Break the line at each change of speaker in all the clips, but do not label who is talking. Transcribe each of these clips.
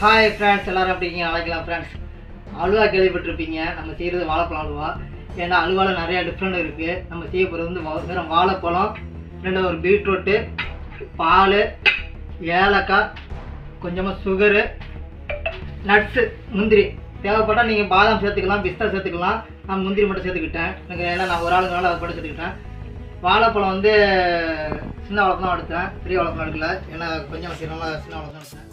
Hi friends எல்லோரும் எப்படி இருக்கீங்க? அழைக்கலாம் ஃப்ரெண்ட்ஸ் அல்வா கேள்விப்பட்டிருப்பீங்க. நம்ம செய்கிறது வாழைப்பழம் அல்வா. ஏன்னா அல்வாவில் நிறையா டிஃப்ரெண்ட் இருக்குது நம்ம செய்ய போகிறது வந்து வெறும் வாழைப்பழம் ரெண்டு ஒரு பீட்ரூட்டு பால் ஏலக்காய் கொஞ்சமாக சுகரு நட்ஸு முந்திரி. தேவைப்பட்டால் நீங்கள் பாதாம் சேர்த்துக்கலாம் பிஸ்தா சேர்த்துக்கலாம். நான் முந்திரி மட்டும் சேர்த்துக்கிட்டேன். எனக்கு ஏன்னா நான் ஒரு ஆளுங்கனால அதை மட்டும் சேர்த்துக்கிட்டேன். வாழைப்பழம் வந்து சின்ன வாழைப்பழம் எடுத்தேன். பெரிய வாழைப்பழம் எடுக்கல. ஏன்னா கொஞ்சம் சின்ன சின்ன வாழைப்பழம் எடுத்தேன்.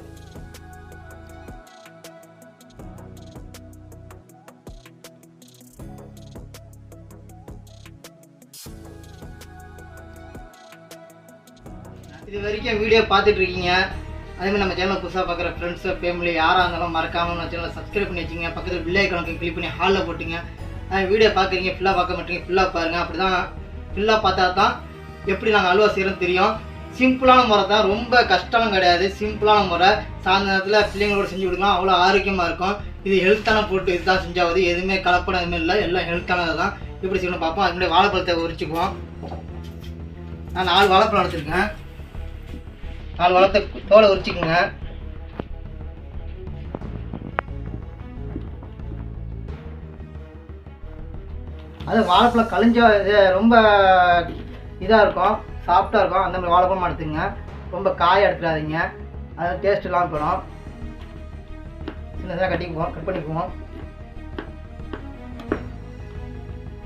இது வரைக்கும் வீடியோ பார்த்துட்டு இருக்கீங்க அதேமாதிரி நம்ம சேனல் புதுசாக பார்க்குற ஃப்ரெண்ட்ஸு ஃபேமிலி யாராக இருந்தாலும் மறக்காமல் நம்ம சேனலை சப்ஸ்கிரைப் பண்ணி வச்சுங்க. பக்கத்தில் பில்லை கணக்கு கிளிக் பண்ணி ஹாலில் போட்டுங்க. வீடியோ பார்க்குறீங்க ஃபுல்லாக பார்க்க மாட்டீங்க ஃபுல்லாக பாருங்கள் அப்படி தான் ஃபுல்லாக பார்த்தா தான் எப்படி நாங்கள் அல்வா செய்கிறோம் தெரியும். சிம்பிளான முறை தான் ரொம்ப கஷ்டம் கிடையாது. சிம்பிளான முறை. சாயந்தர நேரத்தில் பிள்ளைங்களோட செஞ்சு கொடுக்கலாம். அவ்வளோ ஆரோக்கியமாக இருக்கும். இது ஹெல்த்தான ஃபுட்டு இதுதான் செஞ்சாவது எதுவுமே கலப்படம் எதுவுமே இல்லை. எல்லாம் ஹெல்த்தானது தான். எப்படி செய்யணும் பார்ப்போம். அது முன்னாடி வாழைப்பழத்தை உரிச்சுக்குவோம். நான் நாலு வாழைப்பழம் எடுத்துருக்கேன். நாலு வளர்த்த தோலை உரிச்சிக்கோங்க. அது வாழைப்பழம் கழிஞ்ச இது ரொம்ப இதாக இருக்கும் சாஃப்டாக இருக்கும். அந்த மாதிரி வாழைப்பழம் எடுத்துங்க ரொம்ப காய எடுத்துடாதீங்க. அது டேஸ்ட் இல்லாமல் போயிடும். சின்னதாக கட்டிக்குவோம் கட் பண்ணிக்குவோம்.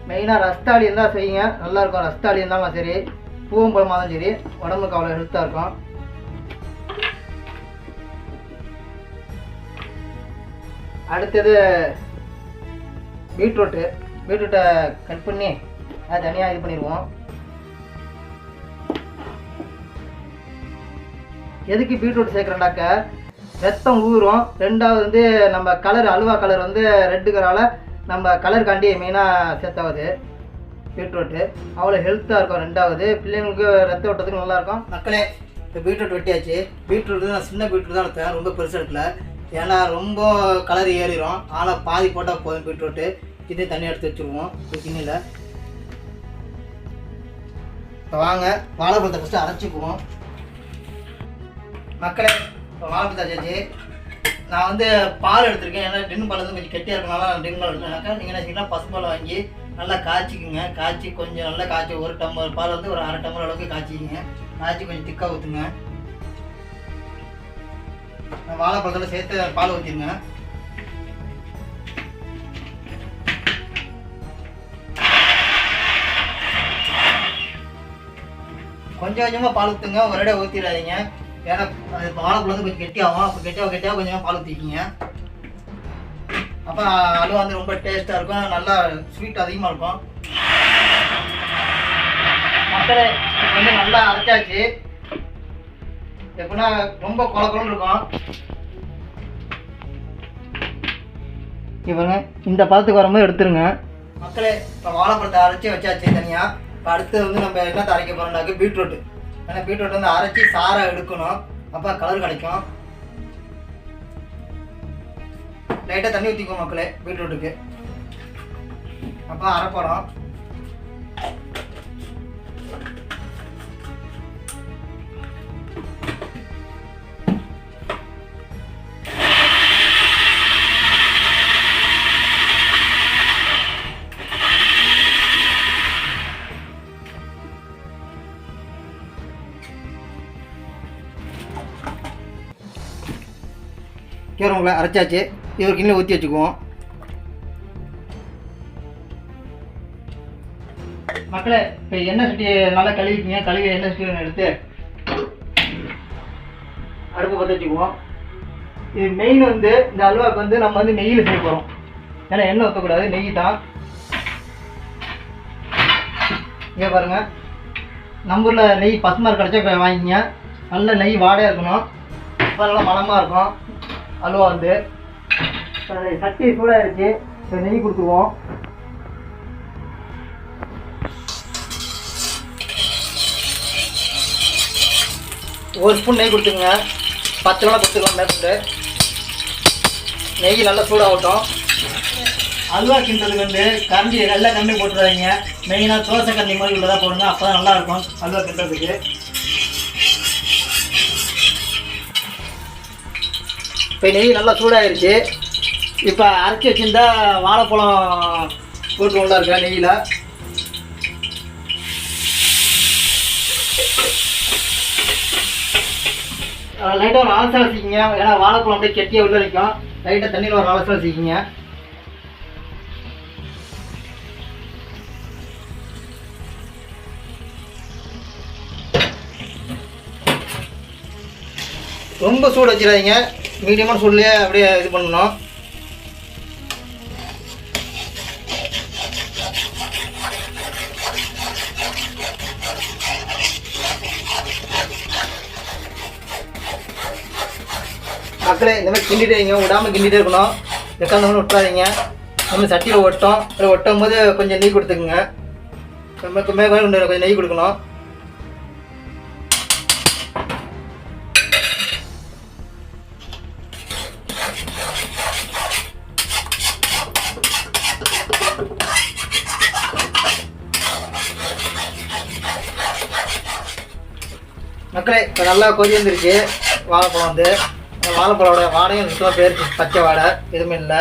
மெயினாக ரஸ்தாளி இருந்தால் செய்யுங்க நல்லாயிருக்கும் ரஸ்தாளி இருந்தாலும் சரி பூவும் பழமாக இருந்தாலும் சரி உடம்புக்கு அவ்வளோ ஹெல்த்தாக இருக்கும். அடுத்தது பீட்ரூட்டு பீட்ரூட்டை கட் பண்ணி அதை தனியாக இது பண்ணிடுவோம் எதுக்கு பீட்ரூட் சேர்க்குறேன்டாக்க ரத்தம் ஊறும். ரெண்டாவது வந்து நம்ம கலர் அல்வா கலர் வந்து ரெட்டு கலரால் நம்ம கலர் காண்டி மெயினாக சேர்த்தாவது பீட்ரூட்டு அவ்வளோ ஹெல்த்தாக இருக்கும் ரெண்டாவது. பிள்ளைங்களுக்கு ரத்த ஓட்டத்துக்கு நல்லாயிருக்கும். மக்களே இப்போ பீட்ரூட் வெட்டியாச்சு. பீட்ரூட் நான் சின்ன பீட்ரூட் தான் எடுத்தேன் ரொம்ப பெருசாக எடுக்கல. ஏன்னா ரொம்ப கலர் ஏறிடும் ஆனால் பாதி போட்டால் போதும் பீட்ரூட்டு. இதே தண்ணி எடுத்து வச்சுருவோம் கிண்ணியில் இப்போ வாங்க வாழைப்பழத்தை ஃபஸ்ட்டு அரைச்சிக்குவோம். மக்களே இப்போ வாழைப்பழத்தை அரைச்சாச்சு. நான் வந்து பால் எடுத்திருக்கேன். ஏன்னா டின் பால் வந்து கொஞ்சம் கெட்டியாக இருக்கனால டின் பால் எடுத்துனாக்கா நீங்கள் என்ன செய்யலாம் பசும்பால் வாங்கி நல்லா காய்ச்சிக்குங்க. காய்ச்சி கொஞ்சம் நல்லா காய்ச்சி ஒரு டம்ளர் பால் வந்து ஒரு அரை டம்ளர் அளவுக்கு காய்ச்சிக்கிங்க. காய்ச்சி கொஞ்சம் திக்காக ஊற்றுங்க வாழைப்பழத்தோட சேர்த்து பால் ஊற்றிடுங்க கொஞ்சம் கொஞ்சமாக பால் ஊற்றுங்க ஒரே ஊற்றிடாதீங்க ஏன்னா அது வாழைப்பழம் வந்து கொஞ்சம் கெட்டியாகும் அப்போ கெட்டியாக கெட்டியாக கொஞ்சமாக பால் ஊற்றிக்கிங்க அப்போ அல்வா வந்து ரொம்ப டேஸ்ட்டாக இருக்கும். நல்லா ஸ்வீட் அதிகமாக இருக்கும். மக்களே வந்து நல்லா அரைச்சாச்சு. எப்படின்னா ரொம்ப கொலன்னு இருக்கும். இவங்க இந்த பதத்துக்கு வரும்போது எடுத்துருங்க. மக்களே இப்போ வாழைப்பழத்தை அரைச்சி வச்சாச்சு தனியாக இப்போ அடுத்து வந்து நம்ம என்னத்தை அரைக்க போகிறோம்னாக்க பீட்ரூட் ஏன்னா பீட்ரூட் வந்து அரைச்சி சாரை எடுக்கணும். அப்போ கலர் கிடைக்கும். லைட்டாக தண்ணி ஊற்றிக்குவோம் மக்களே பீட்ரூட்டுக்கு. அப்போ அரைப்படம் கேரவங்களை அரைச்சாச்சு. இது ஒரு கிண்ணில் ஊற்றி வச்சுக்குவோம். மக்களே இப்போ எண்ணெய் சுட்டி நல்லா கழுவிக்கிங்க கழுவி எண்ணெய் சட்டி எடுத்து அடுப்பு பற்ற வச்சுக்குவோம். இது மெயின் வந்து இந்த அல்வாவுக்கு வந்து நம்ம வந்து நெய்யில் செய்ய போகிறோம் ஏன்னா எண்ணெய் ஊற்றக்கூடாது நெய் தான். இங்கே பாருங்கள் நம்ம ஊரில் நெய் பசுமார் கிடச்சா வாங்கிங்க நல்ல நெய் வாடையாக இருக்கணும். இப்போ நல்லா மனமாக இருக்கும். அல்வா வந்து சட்டி சூடாயிருச்சு இப்போ நெய் கொடுத்துருவோம். ஒரு ஸ்பூன் நெய் கொடுத்துங்க பத்து வேணா கொடுத்துக்கலாம் மேற்கொண்டு நெய் நல்லா சூடாகட்டும். அல்வா கிண்டுறதுக்கு வந்து கரண்டி நல்லா கம்மி போட்டுறாதீங்க. மெயினாக தோசை கரண்டி மாதிரி உள்ளதாக போடுங்க அப்போ தான் நல்லாயிருக்கும் அல்வா கிண்டுறதுக்கு. இப்போ நெய் நல்லா சூடாகிருச்சு இப்போ அரைச்சி வச்சுருந்தா வாழைப்பழம் போட்டு நல்லா இருக்கேன் நெய்யில்? லைட்டாக ஒரு ஆலசால வச்சுக்கிங்க ஏன்னா வாழைப்பழம் அப்படியே கெட்டியாக உள்ள வைக்கும். லைட்டாக தண்ணியில் ஒரு ஆலசால வச்சுக்கிங்க ரொம்ப சூடு வச்சிடாதீங்க. மீடியமான சூடுலேயே அப்படியே இது பண்ணணும். மக்களே இந்த மாதிரி கிண்டிட்டே வைங்க விடாமல் கிண்டிட்டே இருக்கணும். எக்காந்தவங்களும் விட்டுறாதீங்க நம்ம சட்டியில் ஒட்டோம். அதில் ஒட்டும் போது கொஞ்சம் நெய் கொடுத்துக்குங்க. ரொம்ப மேலே கொஞ்சம் நெய் கொடுக்கணும். மக்களே இப்போ நல்லா கொதி வந்துருச்சு. வாழைப்பழம் வந்து. அந்த வாழைப்பழோட வாடையும் சுத்தமாக போயிருச்சு பச்சை வாடை. எதுவுமே இல்லை.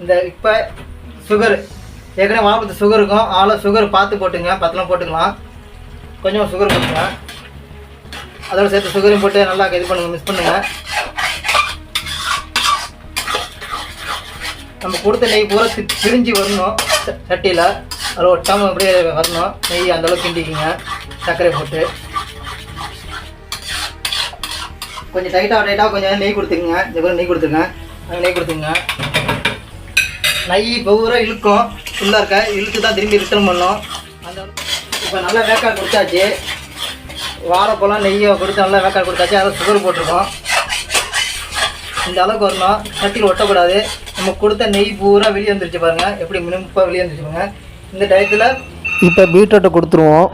இந்த இப்போ சுகர் ஏற்கனவே வாழைப்பழத்து சுகர் இருக்கும். ஆளை சுகர் பார்த்து போட்டுங்க. பத்தலாம் போட்டுக்கலாம். கொஞ்சம் சுகர் போட்டுங்க அதோட சேர்த்து சுகரையும் போட்டு நல்லா இது பண்ணுங்கள் மிஸ் பண்ணுங்கள் நம்ம கொடுத்த நெய் பூரா பிரிஞ்சு வரணும். சட்டியில். அதில் ஒட்டாமல் அப்படியே வரணும். நெய் அந்த அளவுக்கு கிண்டிக்கிங்க. சர்க்கரை போட்டு. கொஞ்சம் டைட்டாக டைட்டாக கொஞ்சம் நெய் கொடுத்துக்குங்க. இந்த மாதிரி நெய் கொடுத்துருங்க. அங்கே நெய் கொடுத்துங்க நெய் பூரா இழுக்கும். ஃபுல்லாக இருக்க. இழுத்து தான் திரும்பி ரிட்டர்ன் பண்ணோம். அந்த இப்போ நல்லா வேக்காடு கொடுத்தாச்சு. வாழைப்பழம் நெய்யை கொடுத்து நல்லா வேக்காடு கொடுத்தாச்சு. அதை சுகர் போட்டிருக்கோம். இந்த அளவுக்கு வரணும். சட்டியில் ஒட்டக்கூடாது. நம்ம கொடுத்த நெய் பூரா வெளியே வந்துருச்சு பாருங்க. எப்படி மினிப்பாக வெளியே வந்துருச்சு பாருங்க. இந்த டயத்தில் இப்போ பீட்ரூட்டை கொடுத்துருவோம்.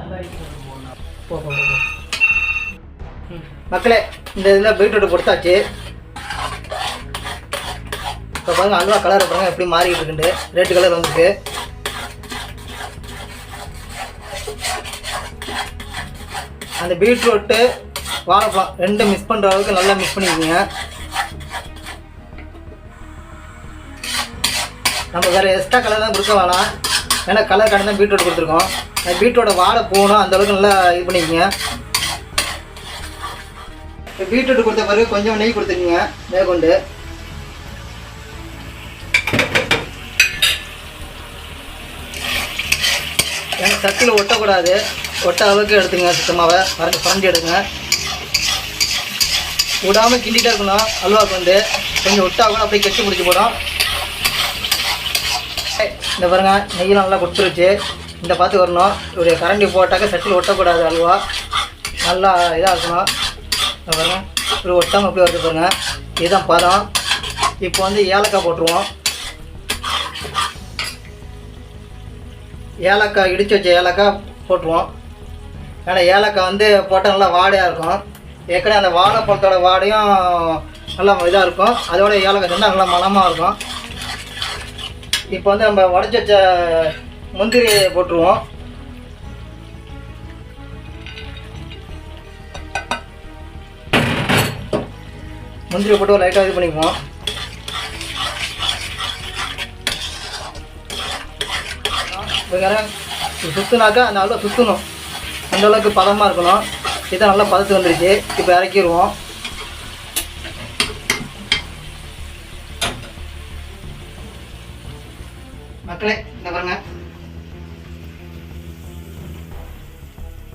மக்களே இந்த இதில் பீட்ரூட் கொடுத்தாச்சு. இப்போ பாருங்க அல்வா கலர் பாருங்க எப்படி மாறிக்கிட்டு இருக்குண்டு ரெட் கலர் வந்துருக்கு. அந்த பீட்ரூட்டு வாழைப்பழம் ரெண்டும் மிக்ஸ் பண்ணுற அளவுக்கு நல்லா மிக்ஸ் பண்ணிக்கோங்க. நம்ம வேறு எக்ஸ்ட்ரா கலர் தான் கொடுக்க வேணாம் ஏன்னா கலர் கடை தான் பீட்ரூட் கொடுத்துருக்கோம். அந்த பீட்ரூட்டோட போகணும் அந்தளவுக்கு நல்லா இது பண்ணிக்கோங்க. இப்போ பீட்ரூட் கொடுத்த பிறகு கொஞ்சம் நெய் கொடுத்துருங்க மேற்கொண்டு ஏன்னா சட்டில் ஒட்டக்கூடாது. ஒட்ட அளவுக்கு எடுத்துங்க சுத்தமாகவே மறந்து பறஞ்சு எடுங்க. விடாமல் கிண்டிகிட்டே இருக்கணும் அல்வாவுக்கு வந்து. கொஞ்சம் விட்டா கூட அப்படியே கெட்டி பிடிச்சி போடும் இந்த பாருங்க நெய்யெலாம் நல்லா கொடுத்துருச்சு இந்த பார்த்து வரணும். இவருடைய கரண்டி போட்டாக்க சட்டியில் ஒட்டக்கூடாது அல்வா. நல்லா இதாக இருக்கணும். இந்த பாருங்க இப்படி ஒட்டாமல் இப்படி வருது பாருங்க. இதுதான் பதம். இப்போ வந்து ஏலக்காய் போட்டுருவோம். ஏலக்காய் இடித்து வச்ச ஏலக்காய் போட்டுருவோம். ஏன்னா ஏலக்காய் வந்து போட்டால் நல்லா வாடையாக இருக்கும். ஏற்கனவே அந்த வாழைப்பழத்தோட வாடையும் நல்லா இதாக இருக்கும். அதோட ஏலக்காய் சொன்னால் நல்லா மணமாக இருக்கும். இப்போ வந்து நம்ம உடச்சி வச்ச முந்திரி போட்டுருவோம். முந்திரி போட்டு லைட்டாக இது பண்ணிக்குவோம். வேற சுற்றுனாக்கா அந்த அளவு சுற்றணும் அந்த அளவுக்கு பதமாக இருக்கணும். இதை நல்லா பதத்து வந்துருச்சு. இப்போ இறக்கிடுவோம்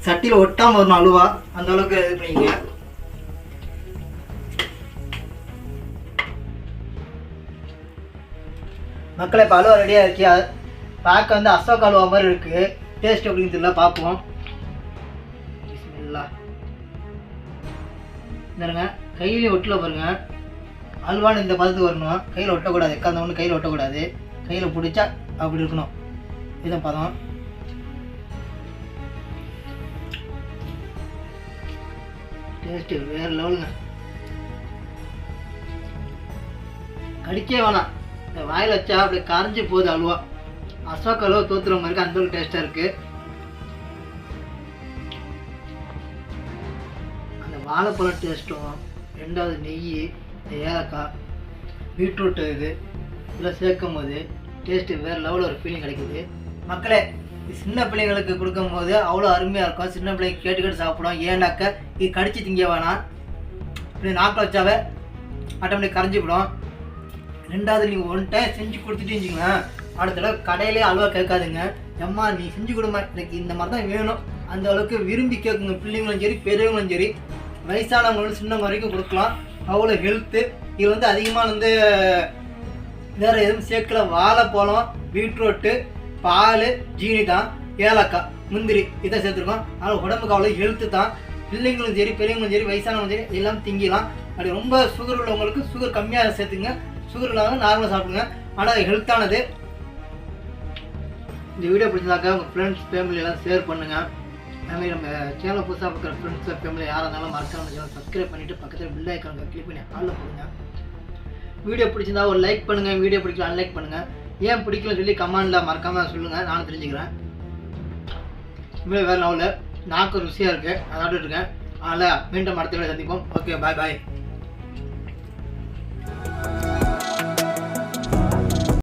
சட்டியில் ஒட்டாமல் வரணும் அழுவா. அந்த அளவுக்கு இது பண்ணிக்கங்க. மக்களே இப்போ அலுவா ரெடியாக இருக்கு. பார்க்க வந்து அசோக் அலுவா மாதிரி இருக்குது டேஸ்ட் எப்படின்னு தெரியல பார்ப்போம். பிஸ்மில்லா பாருங்க கையிலே ஒட்டல பாருங்க. அல்வான்னு இந்த பதத்துக்கு வரணும். கையில் ஒட்டக்கூடாது. எக்காந்த ஒன்று கையில் ஒட்டக்கூடாது. கையில் பிடிச்சா அப்படி இருக்கணும். இதுதான் பதம். டேஸ்ட்டு வேறு லெவலுங்க கடிக்கே வேணாம். இந்த வாயில் வச்சா அப்படியே கரைஞ்சி போகுது அல்வா. அசோக் அல்வா தோத்துற மாதிரி அந்த அளவுக்கு டேஸ்ட்டாக இருக்குது அந்த வாழைப்பழம் டேஸ்ட்டும் ரெண்டாவது நெய் இந்த ஏலக்காய் பீட்ரூட்டு இது இதெல்லாம் சேர்க்கும் போது டேஸ்ட்டு வேறு லெவலில் ஒரு ஃபீலிங் கிடைக்குது. மக்களே இது சின்ன பிள்ளைங்களுக்கு கொடுக்கும்போது அவ்வளோ அருமையாக இருக்கும். சின்ன பிள்ளைங்க கேட்டு கேட்டு சாப்பிடும். ஏன்னாக்க இது கடிச்சு திங்க வேணாம் இப்படி நாக்கில் வச்சாவே ஆட்டோமேட்டிக் கரைஞ்சிவிடும் ரெண்டாவது நீங்கள் ஒன் டைம் செஞ்சு கொடுத்துட்டீங்களேன் அடுத்த தடவை கடையிலே அல்வா கேட்காதுங்க. எம்மா நீ செஞ்சு கொடுமா. எனக்கு இந்த மாதிரி தான் வேணும். அந்த அளவுக்கு விரும்பி கேட்குங்க. பிள்ளைங்களும் சரி பெரியவங்களும் சரி. வயசானவங்களும் சின்னவங்க வரைக்கும் கொடுக்கலாம். அவ்வளோ ஹெல்த்து இது வந்து அதிகமாக வந்து வேறு எதுவும் சேர்க்கல. வாழைப்பழம் பீட்ரூட்டு பால் ஜீனி தான். ஏலக்காய் முந்திரி இதை சேர்த்துருக்கோம். அதனால் உடம்புக்கு அவ்வளோ ஹெல்த்து தான். பிள்ளைங்களும் சரி பெரியவங்களும் சரி வயசானவங்களும் சரி எல்லாம் திங்கிலாம் அப்படி ரொம்ப சுகர் உள்ளவங்களுக்கு சுகர் கம்மியாக சேர்த்துங்க சுகர் இல்லாமல் நார்மலாக சாப்பிடுங்க. ஆனால் ஹெல்த்தானது இந்த வீடியோ பிடிச்சதாக்கா உங்கள் ஃப்ரெண்ட்ஸ் ஃபேமிலியெல்லாம் ஷேர் பண்ணுங்கள் அதுமாதிரி நம்ம சேனலை புதுசாக பார்க்குற ஃப்ரெண்ட்ஸ் ஃபேமிலி யாராக இருந்தாலும் மறக்காம சேனல் சப்ஸ்கிரைப் பண்ணிவிட்டு பக்கத்தில் பில் ஐக்கான கிளிக் பண்ணி ஆளில் போடுங்க வீடியோ பிடிச்சிருந்தா ஒரு லைக் பண்ணுங்கள் வீடியோ பிடிக்கல அன்லைக் பண்ணுங்கள் ஏன் பிடிக்கலன்னு சொல்லி கமெண்டில் மறக்காமல் சொல்லுங்கள் நானும் தெரிஞ்சுக்கிறேன். இனிமேல் வேறு லெவலில் நாக்கு ருசியாக இருக்குது அதாட்டு இருக்கேன். அதனால் மீண்டும் அடுத்த வீடியோ சந்திப்போம். ஓகே பாய் பாய்